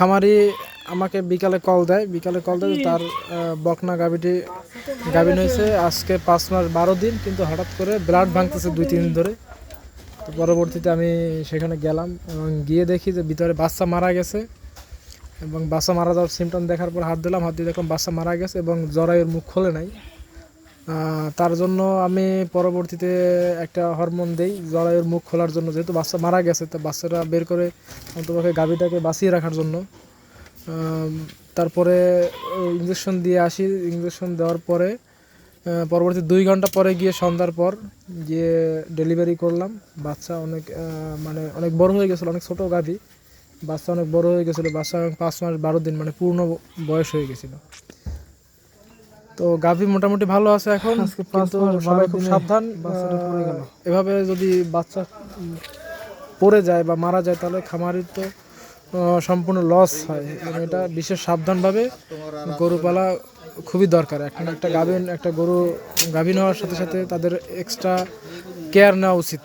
খামারি আমাকে বিকালে কল দেয়। বিকালে কল দেয় তার বকনা গাভিটি গাভিন হয়েছে আজকে পাঁচ মাস বারো দিন কিন্তু হঠাৎ করে ব্লাড ভাঙতেছে দুই তিন দিন ধরে। তো পরবর্তীতে আমি সেখানে গেলাম এবং গিয়ে দেখি যে ভিতরে বাচ্চা মারা গেছে এবং বাচ্চা মারা যাওয়ার সিমটম দেখার পর হাত দিলাম। হাত দিয়ে দেখলাম বাচ্চা মারা গেছে এবং জরায়ুর মুখ খোলে নাই। তার জন্য আমি পরবর্তীতে একটা হরমোন দেই, জরায়ুর মুখ খোলার জন্য। যেহেতু বাচ্চা মারা গেছে, তো বাচ্চাটা বের করে অন্তপক্ষে গাভীটাকে বাঁচিয়ে রাখার জন্য। তারপরে ইঞ্জেকশন দিয়ে আসি। ইঞ্জেকশন দেওয়ার পরে পরবর্তী দুই ঘণ্টা পরে গিয়ে সন্ধ্যার পর গিয়ে ডেলিভারি করলাম। বাচ্চা অনেক মানে অনেক বড় হয়ে গেছিল, অনেক ছোট গাভী। বাচ্চা অনেক বড় হয়ে গেছিল, বাচ্চা পাঁচ মাস বারো দিন মানে পূর্ণ বয়স হয়ে গেছিল। তো গাভী মোটামুটি ভালো আছে এখন সবাই খুব সাবধান। এভাবে যদি বাচ্চা পড়ে যায় বা মারা যায় তাহলে খামারির তো সম্পূর্ণ লস হয়। এটা বিশেষ সাবধানভাবে গরু পালা খুবই দরকার। এখন একটা গাভিন একটা গরু গাভিন হওয়ার সাথে সাথে তাদের এক্সট্রা কেয়ার নেওয়া উচিত।